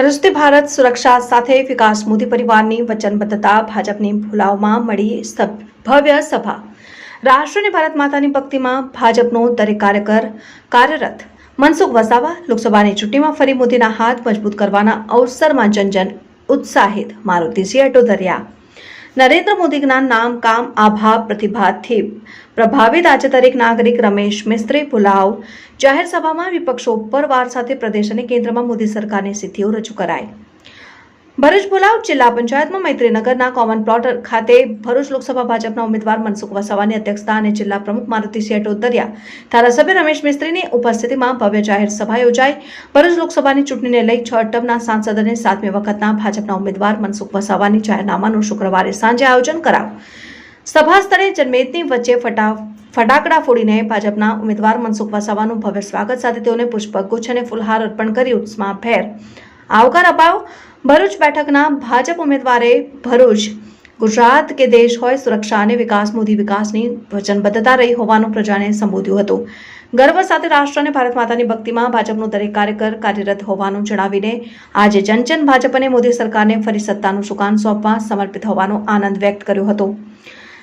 રસ્તે ભારત સુરક્ષા સાથે વિકાસ મોદી પરિવારની વચનબદ્ધતા ભાજપની ભુલાવમાં મળી ભવ્ય સભા. રાષ્ટ્રની ભારત માતાની ભક્તિમાં ભાજપનો દરેક કાર્યકર કાર્યરત. મનસુખ વસાવા લોકસભાની ચૂંટણીમાં ફરી મોદીના હાથ મજબૂત કરવાના અવસરમાં જનજન ઉત્સાહિત. મારુતિસિંહ અટોદરિયા નરેન્દ્ર મોદીના નામ કામ આભા પ્રતિભાથી. પ્રભાવિત આજે દરેક નાગરિક રમેશ મિસ્ત્રી, પુલાવ, જાહેર સભામાં વિપક્ષો ઉપર વાર સાથે પ્રદેશ અને કેન્દ્રમાં મોદી સરકારની સિદ્ધિઓ રજૂ કરાઈ. ભરૂચ ભુલાવ જિલ્લા પંચાયતમાં મૈત્રીનગરના કોમન પ્લોટ ખાતે ભરૂચ લોકસભા ભાજપના ઉમેદવાર મનસુખ વસાવાની અધ્યક્ષતા અને જિલ્લા પ્રમુખ મારુતિસિંહ ટોદરિયા ધારાસભ્ય રમેશ મિસ્ત્રીની ઉપસ્થિતિમાં ભવ્ય જાહેર સભા યોજાઈ. ભરૂચ લોકસભાની ચૂંટણીને લઈ છ ટર્મના સાંસદ અને સાતમી વખતના ભાજપના ઉમેદવાર મનસુખ વસાવાની જાહેરનામાનું શુક્રવારે સાંજે આયોજન કરાયું. સભા સ્થળે જનમેદની વચ્ચે ફટા, ફટાકડા ફોડીને ભાજપના ઉમેદવાર મનસુખ વસાવાનું ભવ્ય સ્વાગત સાથે તેઓને પુષ્પગુચ્છ અને ફુલહાર અર્પણ કરી ઉષ્માભેર. આવકાર અપાયો. ભરૂચ બેઠકના ભાજપ ઉમેદવારે ભરૂચ. ગુજરાત કે દેશ હોય સુરક્ષા અને વિકાસ, મોદી વિકાસની વચનબદ્ધતા રહી હોવાનું પ્રજાને સંબોધ્યું હતું. ગર્વ સાથે રાષ્ટ્ર અને ભારત માતાની ભક્તિમાં ભાજપનો દરેક કાર્યકર કાર્યરત હોવાનું જણાવીને આજે જનજન ભાજપ અને મોદી સરકારને ફરી સત્તાનું સુકાન સોંપવા સમર્પિત હોવાનો આનંદ વ્યક્ત કર્યો હતો.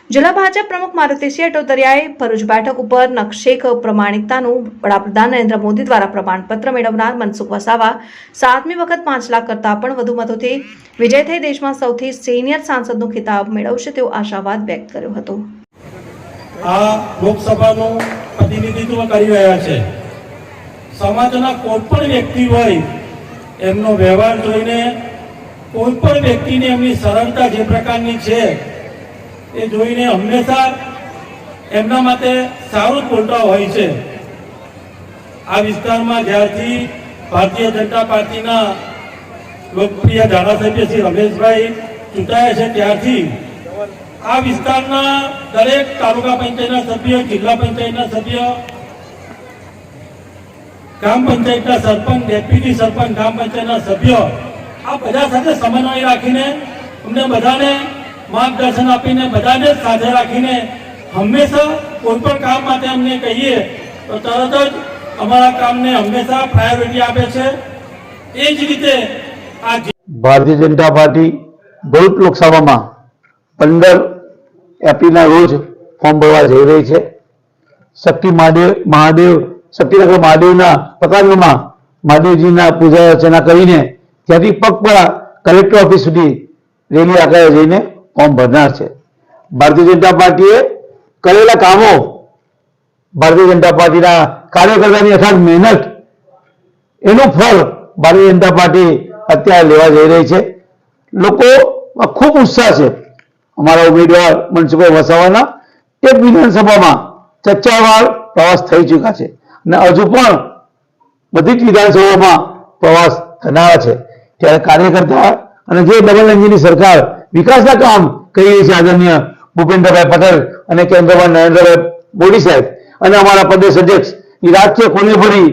જિલ્લા ભાજપ પ્રમુખ મારુતિસિંહ ટોતરિયાએ ભરૂચ બેઠક ઉપર નકશેક પ્રમાણિકતાનું વડાપ્રધાન નરેન્દ્ર મોદી દ્વારા પ્રમાણપત્ર મેળવનાર મનસુખ વસાવા સાતમી વખત પાંચ લાખ કરતાં પણ વધુ મતોથી વિજય થઈ દેશમાં સૌથી સિનિયર સાંસદનો ખિતાબ મેળવશે તેવો આશાવાદ વ્યક્ત કર્યો હતો. આ લોકસભાનું પ્રતિનિધિત્વ કરી રહ્યા છે. સમાજના કોઈ પણ વ્યક્તિ હોય એમનો વ્યવહાર જોઈને કોઈ પણ વ્યક્તિને એમની સરળતા જે પ્રકારની છે એ જોઈને હંમેશા એમના માટે સારું જ બોલતા હોય છે. આ વિસ્તારમાં જ્યારથી ભારતીય જનતા પાર્ટીના લોકપ્રિય ધારાસભ્ય શ્રી રમેશભાઈ ચૂંટાયા છે, ત્યારથી આ વિસ્તારના દરેક તાલુકા પંચાયતના સભ્ય, જિલ્લા પંચાયતના સભ્ય, ગ્રામ પંચાયતના સરપંચ, ડેપ્યુટી સરપંચ, ગ્રામ પંચાયતના સભ્ય, આ બધા સાથે સમન્વય રાખીને અમને બધાને માર્ગદર્શન આપીને બધાને સાથે રાખીને હંમેશા કોઈ પણ કામ માટે અમને કહીએ, તો તરત જ અમારા કામને હંમેશા પ્રાયોરિટી આપે છે. એ જ રીતે આ ભારતીય જનતા પાર્ટી ભરૂચ લોકસભામાં પંદર એપ્રિલના રોજ ફોર્મ ભરવા જઈ રહી છે. શક્તિ મહાદેવ મહાદેવ, શક્તિનગર મહાદેવના પ્રકાંડમાં મહાદેવજીના પૂજા અર્ચના કરીને ત્યાંથી પગપાળા કલેક્ટર ઓફિસ સુધી રેલી આકારે જઈને ફોર્મ ભરનાર છે. ભારતીય જનતા પાર્ટીએ કરેલા કામો ભારતીય જનતા પાર્ટીના કાર્યકર્તાની અથાગ મહેનત એનું ફળ ભારતીય જનતા પાર્ટી અત્યારે લેવા જઈ રહી છે. લોકો ખૂબ ઉત્સાહ છે. અમારા ઉમેદવાર મનસુખભાઈ વસાવાના એક વિધાનસભામાં ચર્ચા વાર પ્રવાસ થઈ ચૂક્યા છે અને હજુ પણ બધી જ વિધાનસભામાં પ્રવાસ થનારા છે. ત્યારે કાર્યકર્તા અને જે ડબલ એન્જિનની સરકાર વિકાસના કામ કરી રહી આદરણીય ભૂપેન્દ્રભાઈ પટેલ અને કેન્દ્રમાં નરેન્દ્રભાઈ મોદી સાહેબ. અને અમારા પ્રદેશ અધ્યક્ષ એ રાજકીય કોનેફળી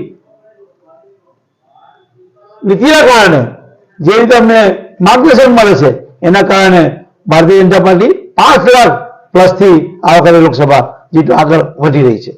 નીતિના કારણે જે રીતે અમને માર્ગદર્શન મળે છે, એના કારણે ભારતીય જનતા પાર્ટી પાંચ લાખ પ્લસથી આ વખતે લોકસભા જીત આગળ વધી રહી છે.